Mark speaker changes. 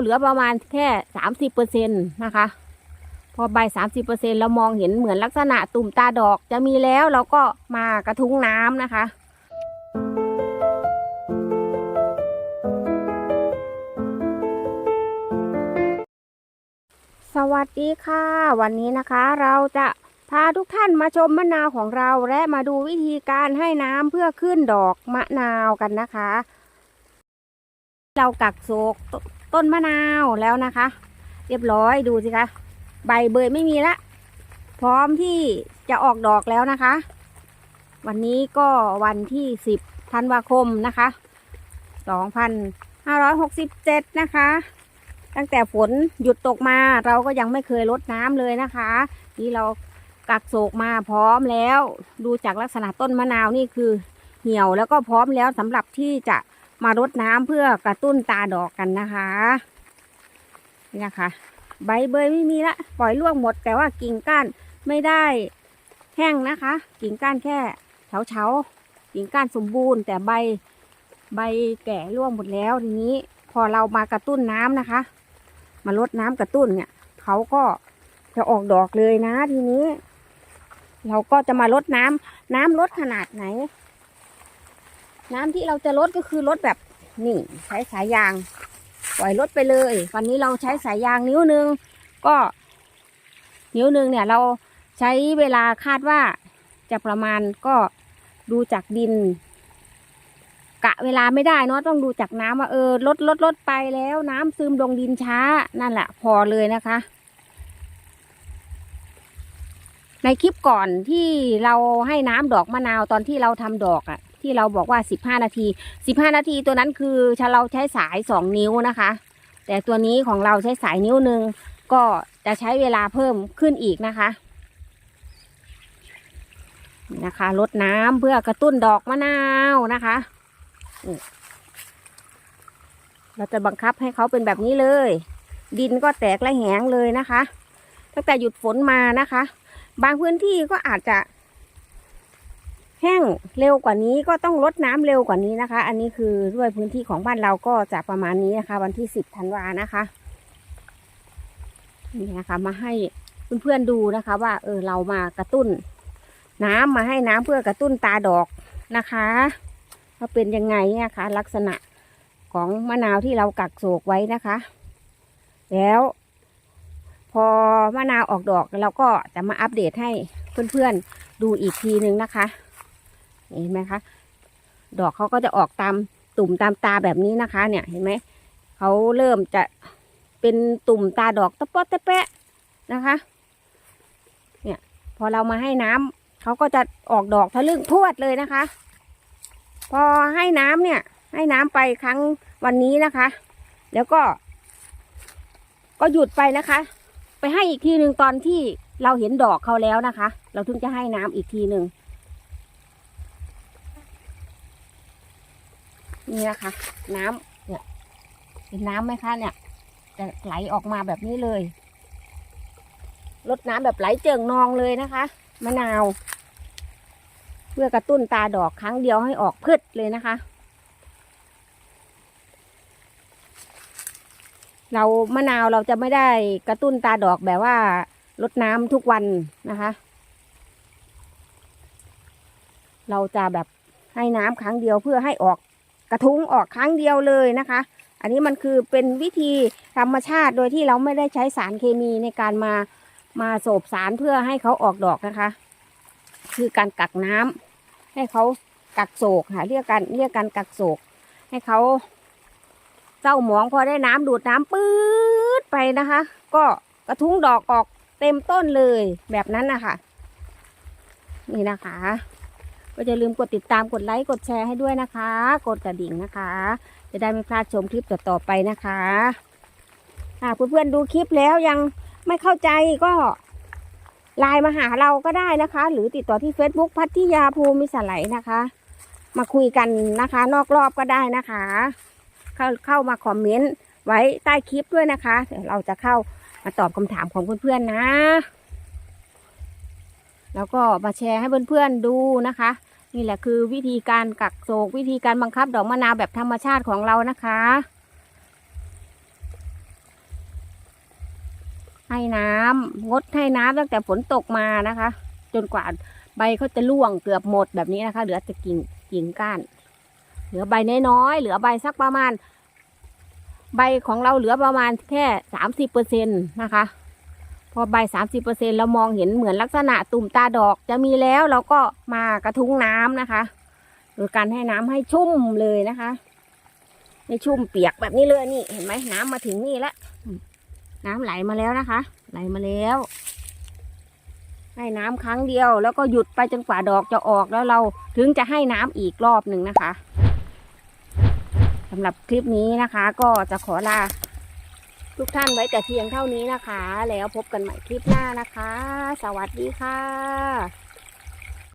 Speaker 1: เหลือประมาณแค่สามสิบเปอร์เซ็นต์นะคะ พอใบสามสิบเปอร์เซ็นเรามองเห็นเหมือนลักษณะตุ่มตาดอกจะมีแล้วเราก็มากระทุ้งน้ำนะคะสวัสดีค่ะ วันนี้นะคะเราจะพาทุกท่านมาชมมะนาวของเราและมาดูวิธีการให้น้ำเพื่อขึ้นดอกมะนาวกันนะคะ เรากักโศก ต้นมะนาวแล้วนะคะ เรียบร้อยดูสิคะใบเบยไม่มีละ พร้อมที่จะออกดอกแล้วนะคะ วันนี้ก็วันที่10ธันวาคมนะคะ2567นะคะ ตั้งแต่ฝนหยุดตกมาเราก็ยังไม่เคยลดน้ำเลยนะคะ นี่เรากักโศกมาพร้อมแล้ว ดูจากลักษณะต้นมะนาวนี่คือเหี่ยวแล้วก็พร้อมแล้วสำหรับที่จะ มารดน้ำเพื่อกระตุ้นตาดอกกันนะคะนี่นะคะ ใบเบยไม่มีละปล่อยร่วงหมด แต่ว่ากิ่งก้านไม่ได้แห้งนะคะ กิ่งก้านแค่เฉาเฉากิ่งก้านสมบูรณ์ แต่ใบใบแก่ร่วงหมดแล้วทีนี้ พอเรามากระตุ้นน้ำนะคะ มาลดน้ำกระตุ้นเนี่ยเขาก็จะออกดอกเลยนะ ทีนี้ เราก็จะมาลดน้ำน้ำลดขนาดไหน น้ำที่เราจะลดก็คือลดแบบนี่ใช้สายยาง ปล่อยลดไปเลย วันนี้เราใช้สายยางนิ้วหนึ่งก็ นิ้วหนึ่งเนี่ยเราใช้เวลาคาดว่าจะประมาณก็ดูจากดิน กะเวลาไม่ได้เนาะต้องดูจากน้ำว่าเออลดลดลดไปแล้วน้ำซึมลงดินช้านั่นแหละพอเลยนะคะ ในคลิปก่อนที่เราให้น้ำดอกมะนาวตอนที่เราทำดอกอะ่ะ ที่เราบอกว่าสิบห้านาทีสิบห้านาทีตัวนั้นคือเราใช้สายสองนิ้วนะคะ แต่ตัวนี้ของเราใช้สายนิ้วหนึ่งก็จะใช้เวลาเพิ่มขึ้นอีกนะคะนี่นะคะลดน้ำเพื่อกระตุ้นดอกมะนาวนะคะเราจะบังคับให้เขาเป็นแบบนี้เลย ดินก็แตกและแหงเลยนะคะ ตั้งแต่หยุดฝนมานะคะ บางพื้นที่ก็อาจจะ แห้งเร็วกว่านี้ก็ต้องลดน้ำเร็วกว่านี้นะคะ อันนี้คือด้วยพื้นที่ของบ้านเราก็จะประมาณนี้นะคะ วันที่สิบธันวานะคะนี่นะคะ มาให้เพื่อนๆดูนะคะ ว่า เออเรามากระตุ้น น้ำมาให้น้ำเพื่อกระตุ้นตาดอกนะคะว่าเป็นยังไงนะคะ ลักษณะของมะนาวที่เรากักโศกไว้นะคะ แล้ว พอมะนาวออกดอกเราก็จะมาอัปเดตให้เพื่อนๆดูอีกทีหนึ่งนะคะ เห็นไหมคะ ดอกเขาก็จะออกตามตุ่มตามตาแบบนี้นะคะ เนี่ยเห็นไหมเขาเริ่มจะเป็นตุ่มตาดอกตะเปาะตะแปะนะคะ เนี่ย พอเรามาให้น้ำเขาก็จะออกดอกทะลึ่งพรวดเลยนะคะ พอให้น้ำเนี่ย ให้น้ำไปครั้งวันนี้นะคะ แล้วก็ ก็หยุดไปนะคะ ไปให้อีกทีหนึ่งตอนที่เราเห็นดอกเขาแล้วนะคะ เราถึงจะให้น้ำอีกทีหนึ่ง นี่นะคะ น้ำเนี่ยเห็นน้ำไหมคะเนี่ยจะไหลออกมาแบบนี้เลยลดน้ำแบบไหลเจิ่งนองเลยนะคะมะนาว เพื่อกระตุ้นตาดอกครั้งเดียวให้ออกพืชเลยนะคะ เรามะนาวเราจะไม่ได้กระตุ้นตาดอกแบบว่าลดน้ำทุกวันนะคะ เราจะแบบให้น้ำครั้งเดียวเพื่อให้ออก กระทุ้งออกครั้งเดียวเลยนะคะ อันนี้มันคือเป็นวิธีธรรมชาติโดยที่เราไม่ได้ใช้สารเคมีในการมามาโสบสารเพื่อให้เขาออกดอกนะคะ คือการกักน้ำให้เขากักโศกค่ะเรียกกันเรียกการกักโศก ให้เขาเจ้าหมองพอได้น้ำดูดน้ำปื๊ดไปนะคะ ก็กระทุ้งดอกออกเต็มต้นเลยแบบนั้นนะคะนี่นะคะ ก็อย่าลืมกดติดตามกดไลค์กดแชร์ให้ด้วยนะคะ กดกระดิ่งนะคะ จะได้ไม่พลาดชมคลิปต่อๆไปนะคะหากเพื่อนๆดูคลิปแล้วยังไม่เข้าใจก็ไลน์มาหาเราก็ได้นะคะ หรือติดต่อที่ Facebook พัทยาภูมิสไลนะคะ มาคุยกันนะคะ นอกรอบก็ได้นะคะ เข้าเข้ามาคอมเมนต์ไว้ใต้คลิปด้วยนะคะ เดี๋ยวเราจะเข้ามาตอบคำถามของเพื่อนๆนะ แล้วก็มาแชร์ให้เพื่อนๆดูนะคะ นี่แหละคือวิธีการกักโศกวิธีการบังคับดอกมะนาวแบบธรรมชาติของเรานะคะ ให้น้ำงดให้น้ำตั้งแต่ฝนตกมานะคะ จนกว่าใบเขาจะร่วงเกือบหมดแบบนี้นะคะ เหลือแต่กิ่งกิ่งก้าน เหลือใบน้อยๆเหลือใบสักประมาณ ใบของเราเหลือประมาณแค่สามสิบเปอร์เซ็นต์นะคะ พอใบสามสิบเปอร์เซ็นเรามองเห็นเหมือนลักษณะตุ่มตาดอกจะมีแล้วเราก็มากระทุ้งน้ำนะคะโดยการให้น้ำให้ชุ่มเลยนะคะให้ชุ่มเปียกแบบนี้เลยนี่เห็นไหมน้ำมาถึงนี่แล้วน้ำไหลมาแล้วนะคะ ไหลมาแล้ว ให้น้ำครั้งเดียว แล้วก็หยุดไปจนกว่าดอกจะออกแล้วเราถึงจะให้น้ำอีกรอบหนึ่งนะคะสำหรับคลิปนี้นะคะ ก็จะขอลา ทุกท่านไว้แต่เพียงเท่านี้นะคะ แล้วพบกันใหม่คลิปหน้านะคะ สวัสดีค่ะ